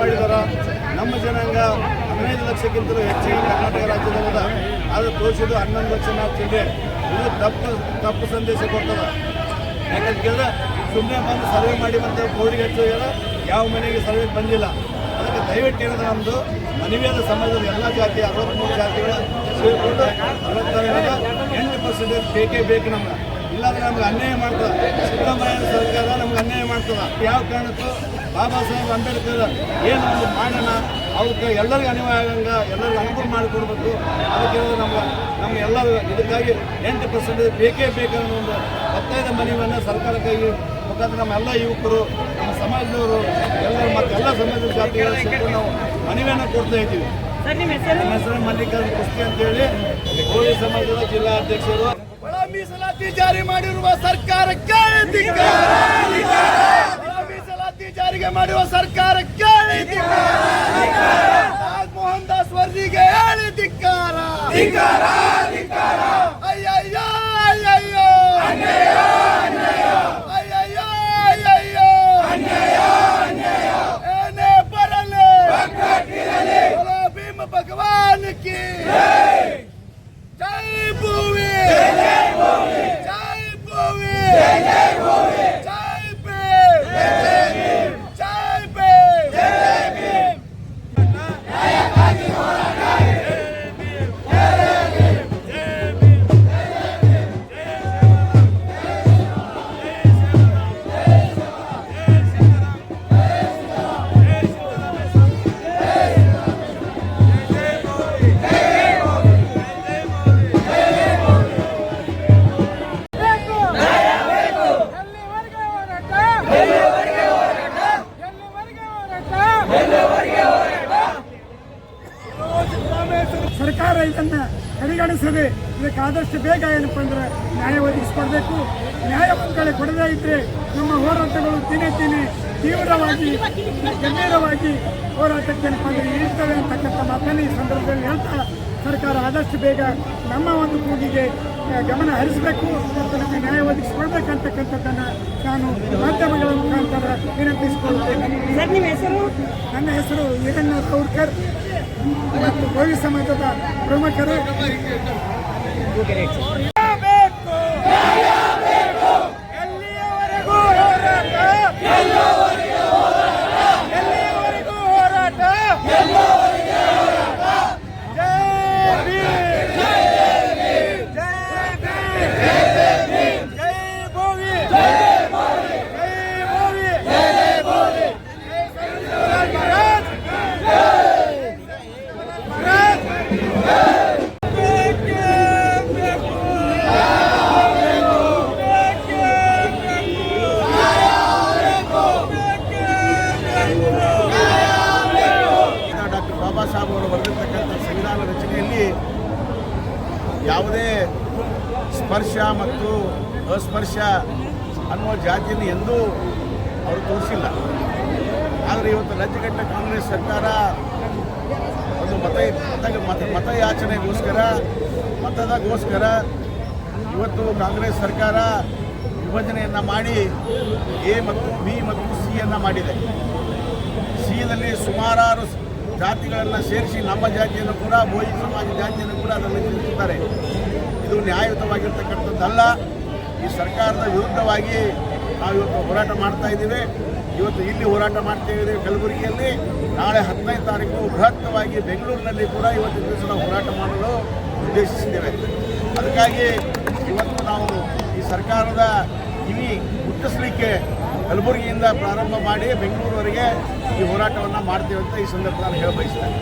ಮಾಡಿದಾರ. ನಮ್ಮ ಜನಾಂಗ ಹದಿನೈದು ಲಕ್ಷಕ್ಕಿಂತಲೂ ಹೆಚ್ಚಿಗೆ ಕರ್ನಾಟಕ ರಾಜ್ಯದಲ್ಲದ ಆದರೆ ತೋರಿಸಿದ್ದು ಹನ್ನೊಂದು ಲಕ್ಷ ಚಿಲ್ಲರೆ ಇದು. ತಪ್ಪು ತಪ್ಪು ಸಂದೇಶ ಕೊಡ್ತದ ಯಾಕಂತ ಕೇಳಿದ್ರೆ ಸುಮ್ಮನೆ ಬಂದು ಸರ್ವೆ ಮಾಡಿ ಮತ್ತೆ ಕೋಡಿಗೆ ಯಾವ ಮನೆಗೆ ಸರ್ವೆ ಬಂದಿಲ್ಲ. ಅದಕ್ಕೆ ದಯವಿಟ್ಟು ಏನಂದ್ರೆ ನಮ್ಮದು ಮನವಿಯಾದ ಸಮಾಜದ ಎಲ್ಲ ಜಾತಿ ಅರವತ್ತ್ಮೂರು ಜಾತಿಗಳ ಸೇರಿಕೊಂಡು ಅರವತ್ತಾರು ಎಂಟು ಪರ್ಸೆಂಟೇಜ್ ಬೇಕೇ ಬೇಕು ನಮ್ಗೆ. ಇಲ್ಲಾಂದ್ರೆ ನಮ್ಗೆ ಅನ್ಯಾಯ ಮಾಡ್ತದೆ. ಸಿದ್ದರಾಮಯ್ಯ ಸರ್ಕಾರ ನಮ್ಗೆ ಅನ್ಯಾಯ ಮಾಡ್ತದೆ. ಯಾವ ಕಾರಣಕ್ಕೂ ಬಾಬಾ ಸಾಹೇಬ್ ಅಂಬೇಡ್ಕರ್ ಏನು ಒಂದು ಮಾಡೋಣ ಅವ್ರಿಗೆ ಎಲ್ಲರಿಗೂ ಅನಿವಾರ್ಯ ಆಗಂಗ ಎಲ್ಲರಿಗೂ ಅನುಕೂಲ ಮಾಡಿಕೊಡ್ಬೇಕು ಅದಕ್ಕೆ ನಮ್ಮ ನಮ್ಮ ಎಲ್ಲರೂ ಇದಕ್ಕಾಗಿ ಎಂಟು ಪರ್ಸೆಂಟ್ ಬೇಕೇ ಬೇಕನ್ನೋ ಒಂದು ಹತ್ತೈದು ಮನವಿಯನ್ನು ಸರ್ಕಾರಕ್ಕಾಗಿ ಕೈಗೆ ಮುಖಾಂತರ ನಮ್ಮ ಎಲ್ಲ ಯುವಕರು ನಮ್ಮ ಸಮಾಜದವರು ಎಲ್ಲರೂ ಮತ್ತೆ ಎಲ್ಲ ಸಮಾಜದ ಜಾತಿಗಳ ನಾವು ಮನವಿಯನ್ನು ಕೊಡ್ತಾ ಇದ್ದೀವಿ. ಸರ್ ನಿಮ್ಮ ಹೆಸರು? ಮಲ್ಲಿಕಾರ್ಜುನ ಕುಸ್ತಿ ಅಂತೇಳಿ. ಕೋಳಿ ಸಮಾಜದ ಜಿಲ್ಲಾ ಅಧ್ಯಕ್ಷರು. ಒಳ ಮೀಸಲಾತಿ ಜಾರಿ ಮಾಡಿರುವ ಸರ್ಕಾರಕ್ಕೆ ಜಾರಿಗೆ ಮಾಡಿರುವ ಸರ್ಕಾರಕ್ಕೆ ಧಿಕ್ಕಾರ. ಮೋಹನ್ ದಾಸ್ ವರದಿಗೆ ಹೇಳಿ ಧಿಕ್ಕಾರ ಆದಷ್ಟು ಬೇಗ ಏನಪ್ಪ ಅಂದರೆ ನ್ಯಾಯ ಒದಗಿಸ್ಕೊಡ್ಬೇಕು. ನ್ಯಾಯ ಒಂದ್ ಕಡೆ ಕೊಡದೇ ಇದ್ದರೆ ನಮ್ಮ ಹೋರಾಟಗಳು ದಿನೇ ದಿನೇ ತೀವ್ರವಾಗಿ ಗಂಭೀರವಾಗಿ ಹೋರಾಟಕ್ಕೆ ಏನಪ್ಪ ಅಂದರೆ ಇರ್ತವೆ ಅಂತಕ್ಕಂಥ ಮಾತನ್ನು ಈ ಸಂದರ್ಭದಲ್ಲಿ ಹೇಳ್ತಾ ಸರ್ಕಾರ ಆದಷ್ಟು ಬೇಗ ನಮ್ಮ ಒಂದು ಕೂಗಿಗೆ ಗಮನ ಹರಿಸಬೇಕು ಮತ್ತು ನಮಗೆ ನ್ಯಾಯ ಒದಗಿಸಿಕೊಡ್ಬೇಕಂತಕ್ಕಂಥದ್ದನ್ನು ನಾನು ಮಾಧ್ಯಮಗಳ ಮುಖಾಂತರ ವಿನಂತಿಸಿಕೊಳ್ಳುತ್ತೇನೆ. ಸರ್ ನಿಮ್ಮ ಹೆಸರು? ನನ್ನ ಹೆಸರು ಈರಣ್ಣ ಕೌಡ್ಕರ್ ಮತ್ತು ಗೋವಿ ಸಮಾಜದ ಪ್ರಮುಖರು. Look at it. ಸ್ಪರ್ಶ ಮತ್ತು ಅಸ್ಪರ್ಶ ಅನ್ನುವ ಜಾತಿಯನ್ನು ಎಂದೂ ಅವರು ತೋರಿಸಿಲ್ಲ. ಆದರೆ ಇವತ್ತು ರಾಜ್ಯಘಟ್ಟ ಕಾಂಗ್ರೆಸ್ ಸರ್ಕಾರ ಒಂದು ಮತ ಮತ ಮತ ಮತಯಾಚನೆಗೋಸ್ಕರ, ಮತದಗೋಸ್ಕರ ಇವತ್ತು ಕಾಂಗ್ರೆಸ್ ಸರ್ಕಾರ ವಿಭಜನೆಯನ್ನು ಮಾಡಿ ಎ ಮತ್ತು ಬಿ ಮತ್ತು ಸಿಯನ್ನು ಮಾಡಿದೆ. ಸಿಯಲ್ಲಿ ಸುಮಾರಾರು ಜಾತಿಗಳನ್ನು ಸೇರಿಸಿ ನಮ್ಮ ಜಾತಿಯನ್ನು ಕೂಡ, ಬೋಯಿ ಸಮಾಜ ಜಾತಿಯನ್ನು ಕೂಡ ಅದರಲ್ಲಿ ಸೇರಿಸಿದ್ದಾರೆ ಇದು ನ್ಯಾಯಯುತವಾಗಿರ್ತಕ್ಕಂಥದ್ದಲ್ಲ. ಈ ಸರ್ಕಾರದ ವಿರುದ್ಧವಾಗಿ ನಾವು ಇವತ್ತು ಹೋರಾಟ ಮಾಡ್ತಾ ಇದ್ದೀವಿ. ಇವತ್ತು ಇಲ್ಲಿ ಹೋರಾಟ ಮಾಡ್ತಾ ಇದ್ದೀವಿ ಕಲಬುರಗಿಯಲ್ಲಿ. ನಾಳೆ ಹದಿನೈದು ತಾರೀಕು ಬೃಹತ್ತವಾಗಿ ಬೆಂಗಳೂರಿನಲ್ಲಿ ಕೂಡ ಇವತ್ತು ದಿವಸ ಹೋರಾಟ ಮಾಡಲು ಉದ್ದೇಶಿಸಿದ್ದೇವೆ. ಅದಕ್ಕಾಗಿ ಇವತ್ತು ನಾವು ಈ ಸರ್ಕಾರದ ಕಿವಿ ಮುಟ್ಟಿಸಲಿಕ್ಕೆ ಕಲಬುರಗಿಯಿಂದ ಪ್ರಾರಂಭ ಮಾಡಿ ಬೆಂಗಳೂರುವರೆಗೆ ಈ ಹೋರಾಟವನ್ನು ಮಾಡ್ತೇವೆ ಅಂತ ಈ ಸಂದರ್ಭದಲ್ಲಿ ಹೇಳ ಬಯಸ್ತೇನೆ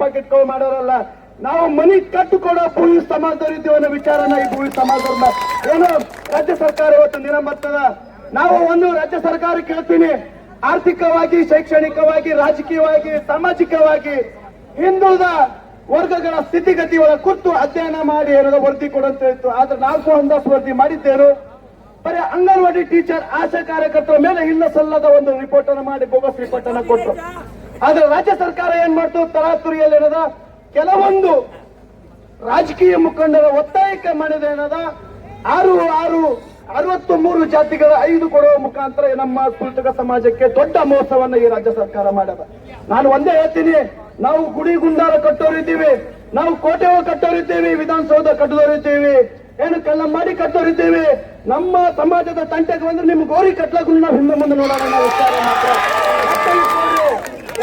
ಪಾಕೆಟ್ ಕವ್ ಮಾಡೋರಲ್ಲ, ನಾವು ಮನಿ ಕಟ್ಟುಕೊಡೋ ಭೂಮಿ ಸಮಾಜದವರಿದ್ದೀವಿ ಅನ್ನೋ ವಿಚಾರನ ಈ ಭೂಮಿ ಸಮಾಜದವ್ರನ್ನ. ಏನು, ರಾಜ್ಯ ಸರ್ಕಾರ ಇವತ್ತು ನಿರಂಬರ್ತದ ನಾವು ಒಂದು ರಾಜ್ಯ ಸರ್ಕಾರ ಕೇಳ್ತೀನಿ. ಆರ್ಥಿಕವಾಗಿ, ಶೈಕ್ಷಣಿಕವಾಗಿ, ರಾಜಕೀಯವಾಗಿ, ಸಾಮಾಜಿಕವಾಗಿ, ಹಿಂದುಳಿದ ವರ್ಗಗಳ ಸ್ಥಿತಿಗತಿಗಳ ಕುರಿತು ಅಧ್ಯಯನ ಮಾಡಿ ಏನೋ ವರದಿ ಕೊಡಂತ ಇತ್ತು. ಆದ್ರೆ ನಾಲ್ಕು ಒಂದಷ್ಟು ವರದಿ ಮಾಡಿದ್ದೇನು. ಬರೀ ಅಂಗನವಾಡಿ ಟೀಚರ್, ಆಶಾ ಕಾರ್ಯಕರ್ತರ ಮೇಲೆ ಇಲ್ಲ ಸಲ್ಲದ ಒಂದು ರಿಪೋರ್ಟ್ ಅನ್ನು ಮಾಡಿ ಬೋಗಸ್ ರಿಪೋರ್ಟ್ ಅನ್ನ ಕೊಟ್ಟರು ಆದ್ರೆ ರಾಜ್ಯ ಸರ್ಕಾರ ಏನ್ ಮಾಡ್ತು? ಏನದ? ಕೆಲವೊಂದು ರಾಜಕೀಯ ಮುಖಂಡರ ಒತ್ತಾಯಕ್ಕೆ ಮಾಡಿದ ಏನದ? ಆರು ಆರು ಅರವತ್ತು ಮೂರು ಜಾತಿಗಳ ಐದು ಕೊಡುವ ಮುಖಾಂತರ ನಮ್ಮ ಸ್ಫೂರ್ತಿಕ ಸಮಾಜಕ್ಕೆ ದೊಡ್ಡ ಮೋಸವನ್ನ ಈ ರಾಜ್ಯ ಸರ್ಕಾರ ಮಾಡದ ನಾನು ಒಂದೇ ಹೇಳ್ತೀನಿ, ನಾವು ಗುಡಿ ಗುಂಡಾರ ಕಟ್ಟೋರಿದ್ದೀವಿ ನಾವು ಕೋಟೆ ಕಟ್ಟೋರಿದ್ದೀವಿ ವಿಧಾನಸೌಧ ಕಟ್ಟೋರಿದ್ದೀವಿ ಏನು ಕಲ್ಲ ಮಾಡಿ ಕಟ್ಟೋರಿದ್ದೀವಿ ನಮ್ಮ ಸಮಾಜದ ತಂಟೆಗೆ ಬಂದ್ರೆ ನಿಮ್ಗೆ ಗೋರಿ ಕಟ್ಲಾಕು ನಾವು ಹಿಂದೆ ಮುಂದೆ ನೋಡೋಣ ವಿಚಾರ ಮಾತ್ರ.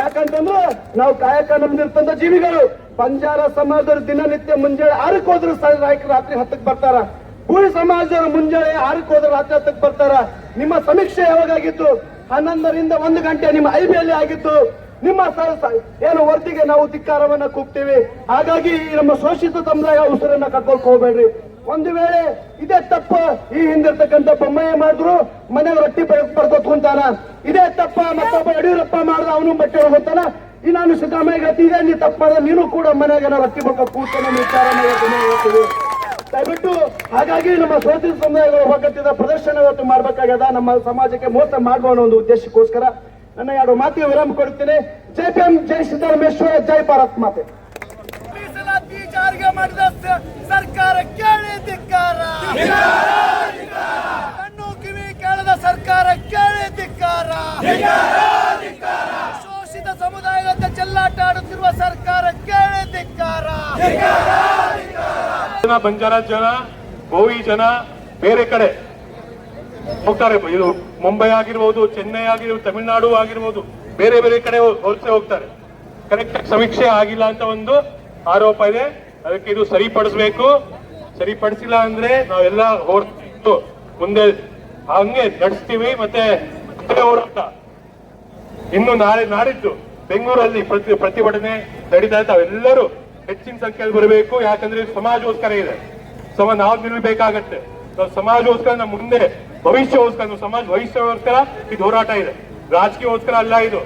ಯಾಕಂತಂದ್ರೆ ನಾವು ಕಾಯಕ ನಮ್ದಿರ್ತಂತ ಜೀವಿಗಳು, ಬಂಜಾರ ಸಮಾಜದವರು ದಿನನಿತ್ಯ ಮುಂಜಾನೆ ಆರಕ್ಕೆ ಹೋದ್ರು ನಾಯಕರು ರಾತ್ರಿ ಹತ್ತಕ್ ಬರ್ತಾರ. ಭೂಮಿ ಸಮಾಜದವರು ಮುಂಜಾನೆ ಆರಕ್ಕೆ ಹೋದ್ರು ರಾತ್ರಿ ಹತ್ತಕ್ಕೆ ಬರ್ತಾರ. ನಿಮ್ಮ ಸಮೀಕ್ಷೆ ಯಾವಾಗಾಗಿತ್ತು? ಹನ್ನೊಂದರಿಂದ ಒಂದು ಗಂಟೆ ನಿಮ್ಮ ಐ ಬಿ ಅಲ್ಲಿ ಆಗಿತ್ತು ನಿಮ್ಮ ಏನು ವರದಿಗೆ ನಾವು ಧಿಕ್ಕಾರವನ್ನ ಕೂಗ್ತೀವಿ. ಹಾಗಾಗಿ ನಮ್ಮ ಶೋಷಿತ ಸಮುದಾಯ ಉಸಿರನ್ನ ಕಟ್ಕೊಳ್ಕೋಬೇಡ್ರಿ ಒಂದು ವೇಳೆ ಇದೇ ತಪ್ಪ ಈ ಹಿಂದಿರ್ತಕ್ಕಂಥ ಬೊಮ್ಮಯ್ಯ ಮಾಡಿದ್ರು ಮನೆಗೆ ರೊಟ್ಟಿ ಪಡ್ಕೊತ್ಕೊಂತಾನ ಕುಂತಾನ ಇದೇ ತಪ್ಪ ಮತ್ತೊಬ್ಬ ಯಡಿಯೂರಪ್ಪ ಮಾಡ್ದ ಅವನು ಬಟ್ಟೆ ಹೋಗ್ತಾನ ಈ ನಾನು ಸಿದ್ದರಾಮಯ್ಯ ಇದೇ ನೀ ತಪ್ಪ ಮಾಡಿದ್ರೆ ನೀನು ಕೂಡ ಮನೆಗೆ ರೊಟ್ಟಿ ಬರ್ಕೊ ಕೂತಾನ ವಿಚಾರ ಹೇಳ್ತೀವಿ. ದಯವಿಟ್ಟು ಹಾಗಾಗಿ ನಮ್ಮ ಶೋಷಿತ ಸಮುದಾಯಗಳು ಹೋಗುತ್ತಿದ್ದ ಪ್ರದರ್ಶನ ಇವತ್ತು ಮಾಡ್ಬೇಕಾಗ್ಯದ. ನಮ್ಮ ಸಮಾಜಕ್ಕೆ ಮೋಸ ಮಾಡುವ ಒಂದು ಉದ್ದೇಶಕ್ಕೋಸ್ಕರ ನನ್ನ ಎರಡು ಮಾತಿಗೆ ವಿರಾಮ ಕೊಡುತ್ತೇನೆ. ಜೈ ಪಿ ಎಂ ಜೈ ಸಿದ್ದರಾಮೇಶ್ವರ, ಜೈ ಭಾರತ್ ಮಾತೆ. ಮಾಡಿದ ಸರ್ಕಾರ ಕೇಳಿ ಧಿಕ್ಕಾರ ಕಣ್ಣು ಕಿವಿ ಕೇಳದ ಸರ್ಕಾರ ಕೇಳಿ ಧಿಕ್ಕಾರ ಶೋಷಿತ ಸಮುದಾಯದಂತೆ ಚೆಲ್ಲಾಟ ಆಡುತ್ತಿರುವ ಸರ್ಕಾರ ಕೇಳಿ ಧಿಕ್ಕಾರ ಬಂಜಾರ ಜನ, ಗೋವಿ ಜನ, ಬೇರೆ ಕಡೆ ಹೋಗ್ತಾರೆ. ಇದು ಮುಂಬೈ ಆಗಿರ್ಬೋದು, ಚೆನ್ನೈ ಆಗಿರ್ಬೋದು, ತಮಿಳುನಾಡು ಆಗಿರ್ಬೋದು, ಬೇರೆ ಬೇರೆ ಕಡೆ ವಲಸೆ ಹೋಗ್ತಾರೆ. ಕರೆಕ್ಟ್ ಸಮೀಕ್ಷೆ ಆಗಿಲ್ಲ ಅಂತ ಒಂದು ಆರೋಪ ಇದೆ. ಅದಕ್ಕೆ ಇದು ಸರಿಪಡಿಸ್ಬೇಕು. ಸರಿಪಡಿಸಿಲ್ಲ ಅಂದ್ರೆ ನಾವೆಲ್ಲ ಹೊರತು ಮುಂದೆ ಹಂಗೆ ನಡೆಸ್ತೀವಿ, ಮತ್ತೆ ಹೋರಾಟ. ಇನ್ನು ನಾಳೆ ನಾಡಿದ್ದು ಬೆಂಗಳೂರಲ್ಲಿ ಪ್ರತಿ ಪ್ರತಿಭಟನೆ ನಡೀತಾ ತಾವೆಲ್ಲರೂ ಹೆಚ್ಚಿನ ಸಂಖ್ಯೆಯಲ್ಲಿ ಬರಬೇಕು. ಯಾಕಂದ್ರೆ ಸಮಾಜೋಸ್ಕರ ಇದೆ. ಸಮ ನಾವು ನಿಲ್ಬೇಕಾಗತ್ತೆ. ನಾವು ಸಮಾಜೋಸ್ಕರ ನಮ್ಮ ಮುಂದೆ ಭವಿಷ್ಯಗೋಸ್ಕರ ಸಮಾಜ ಭವಿಷ್ಯಗೋಸ್ಕರ ಇದು ಹೋರಾಟ ಇದೆ. ರಾಜಕೀಯಕ್ಕೋಸ್ಕರ ಅಲ್ಲ ಇದು.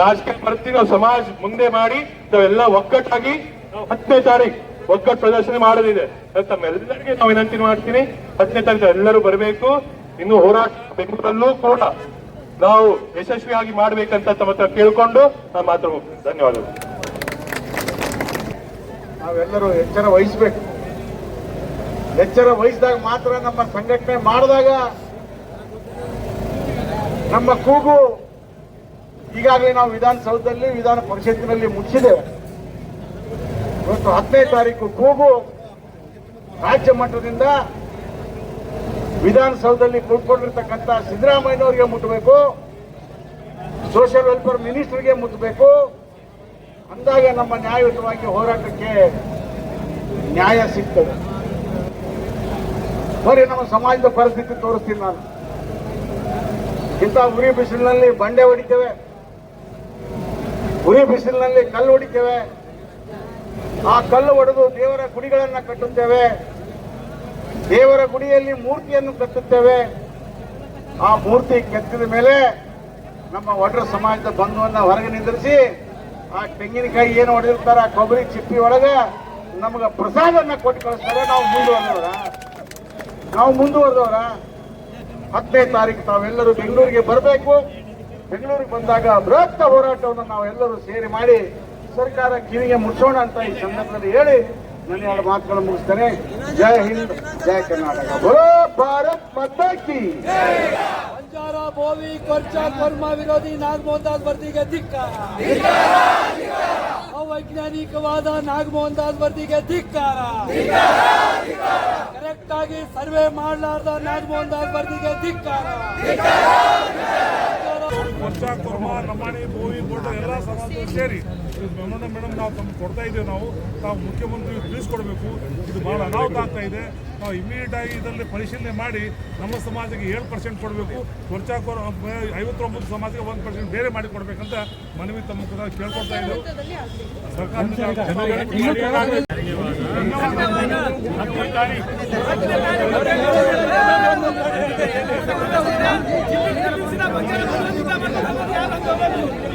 ರಾಜಕೀಯ ಪ್ರತಿ ನಾವು ಸಮಾಜ ಮುಂದೆ ಮಾಡಿ ನಾವೆಲ್ಲ ಒಗ್ಗಟ್ಟಾಗಿ ನಾವು ಹತ್ತನೇ ತಾರೀಕು ಒಗ್ಗಟ್ಟು ಪ್ರದರ್ಶನ ಮಾಡೋದಿದೆ ತಮ್ಮೆಲ್ಲರಿಗೆ ನಾವು ವಿನಂತಿ ಮಾಡ್ತೀನಿ. ಹತ್ತನೇ ತಾರೀಕು ಎಲ್ಲರೂ ಬರಬೇಕು. ಇನ್ನು ಹೋರಾಟ, ಬೆಂಗಳೂರಲ್ಲೂ ಕೂಡ ನಾವು ಯಶಸ್ವಿಯಾಗಿ ಮಾಡಬೇಕಂತ ತಮ್ಮ ಹತ್ರ ಕೇಳಿಕೊಂಡು ನಾನು ಮಾತ್ರ ಧನ್ಯವಾದಗಳು. ನಾವೆಲ್ಲರೂ ಎಚ್ಚರ ವಹಿಸ್ಬೇಕು. ಎಚ್ಚರ ವಹಿಸಿದಾಗ ಮಾತ್ರ ನಮ್ಮ ಸಂಘಟನೆ ಮಾಡಿದಾಗ ನಮ್ಮ ಕೂಗು ಈಗಾಗಲೇ ನಾವು ವಿಧಾನಸೌಧದಲ್ಲಿ, ವಿಧಾನ ಪರಿಷತ್ತಿನಲ್ಲಿ ಮುಗಿಸಿದ್ದೇವೆ ಇವತ್ತು ಹತ್ತನೇ ತಾರೀಕು ಕೂಗು ರಾಜ್ಯ ಮಟ್ಟದಿಂದ ವಿಧಾನಸೌಧದಲ್ಲಿ ಕೂತ್ಕೊಂಡಿರ್ತಕ್ಕಂಥ ಸಿದ್ದರಾಮಯ್ಯನವರಿಗೆ ಮುಟ್ಟಬೇಕು ಸೋಷಿಯಲ್ ವೆಲ್ಫೇರ್ ಮಿನಿಸ್ಟರ್ಗೆ ಮುಟ್ಟಬೇಕು ಅಂದಾಗ ನಮ್ಮ ನ್ಯಾಯಯುತವಾಗಿ ಹೋರಾಟಕ್ಕೆ ನ್ಯಾಯ ಸಿಗ್ತದೆ. ಬರೀ ನಮ್ಮ ಸಮಾಜದ ಪರಿಸ್ಥಿತಿ ತೋರಿಸ್ತೀನಿ ನಾನು. ಇಂಥ ಉರಿ ಬಿಸಿಲಿನಲ್ಲಿ ಬಂಡೆ ಹೊಡಿತೇವೆ. ಉರಿ ಬಿಸಿಲಿನಲ್ಲಿ ಕಲ್ಲು ಹೊಡಿತೇವೆ. ಆ ಕಲ್ಲು ಒಡೆದು ದೇವರ ಗುಡಿಗಳನ್ನು ಕಟ್ಟುತ್ತೇವೆ. ದೇವರ ಗುಡಿಯಲ್ಲಿ ಮೂರ್ತಿಯನ್ನು ಕಟ್ಟುತ್ತೇವೆ. ಆ ಮೂರ್ತಿ ಕೆತ್ತಿದ ಮೇಲೆ ನಮ್ಮ ಒಡ್ರ ಸಮಾಜದ ಬಂಧುವನ್ನ ಹೊರಗೆ ನಿಂದಿರಿಸಿ, ಆ ತೆಂಗಿನಕಾಯಿ ಏನು ಹೊಡೆದಿರ್ತಾರೆ ಆ ಕೊಬ್ಬರಿ ಚಿಪ್ಪಿ ಒಳಗ ನಮಗೆ ಪ್ರಸಾದನ್ನ ಕೊಟ್ಟು ಕಳಿಸ್ತಾರೆ. ನಾವು ಮುಂದುವರೆದವರ? ನಾವು ಮುಂದುವರೆದವರ? ಹತ್ತನೇ ತಾರೀಕು ತಾವೆಲ್ಲರೂ ಬೆಂಗಳೂರಿಗೆ ಬರಬೇಕು. ಬೆಂಗಳೂರಿಗೆ ಬಂದಾಗ ಬೃಹತ್ ಹೋರಾಟವನ್ನು ನಾವೆಲ್ಲರೂ ಸೇರಿ ಮಾಡಿ ಸರ್ಕಾರ ಕಿವಿಗೆ ಮುಚ್ಚೋಣ ಅಂತ ಈ ಸಂದರ್ಭದಲ್ಲಿ ಹೇಳಿ ನನ್ನ ಎರಡು ಮಾತುಗಳು ಮುಗಿಸ್ತೇನೆ. ಜೈ ಹಿಂದ್ ಜೈ ಕರ್ನಾಟಕ. ಬರೋ ಭಾರತ್ ಮಾತಾ ಕಿ ಬಂಜಾರ ಬೋವಿ ಕೊರ್ಚ ಕೊರ್ಮ ವಿರೋಧಿ ನಾಗಮೋಹನ್ ದಾಸ್ ವರ್ದಿಗೆ ಧಿಕ್ಕಾರ ಅವೈಜ್ಞಾನಿಕವಾದ ನಾಗಮೋಹನ್ ದಾಸ್ ವರ್ದಿಗೆ ಧಿಕ್ಕಾರ ಕರೆಕ್ಟ್ ಆಗಿ ಸರ್ವೆ ಮಾಡಲಾರ್ದ ನಾಗಮೋಹನ್ ದಾಸ್ ವರ್ದಿಗೆ ಧಿಕ್ಕಾರ. ಪಂಚ ಕುರ್ಮ ರಮಾಣಿ ಭೂಮಿ ಬೋಟ ಎಲ್ಲ ಸಮಾಜದವರು ಸೇರಿ. ಮೇಡಮ್ ಮೇಡಮ್ ನಾವು ತಮ್ಗೆ ಕೊಡ್ತಾ ಇದ್ದೇವೆ ನಾವು. ತಾವು ಮುಖ್ಯಮಂತ್ರಿ ತಿಳಿಸ್ಕೊಡ್ಬೇಕು. ಇದು ಭಾಳ ಅನಾಹುತ ಆಗ್ತಾ ಇದೆ. ನಾವು ಇಮಿಡಿಯೇಟ್ ಆಗಿ ಇದರಲ್ಲಿ ಪರಿಶೀಲನೆ ಮಾಡಿ ನಮ್ಮ ಸಮಾಜಕ್ಕೆ ಏಳು ಪರ್ಸೆಂಟ್ ಕೊಡಬೇಕು. ಕೊರ್ಚಾ ಕೊರ ಐವತ್ತೊಂಬತ್ತು ಸಮಾಜಕ್ಕೆ ಒಂದು ಪರ್ಸೆಂಟ್ ಬೇರೆ ಮಾಡಿ ಕೊಡಬೇಕಂತ ಮನವಿ ತಮ್ಮ ಕೇಳ್ಕೊಡ್ತಾ ಇದ್ದೀವಿ ಸರ್ಕಾರ يا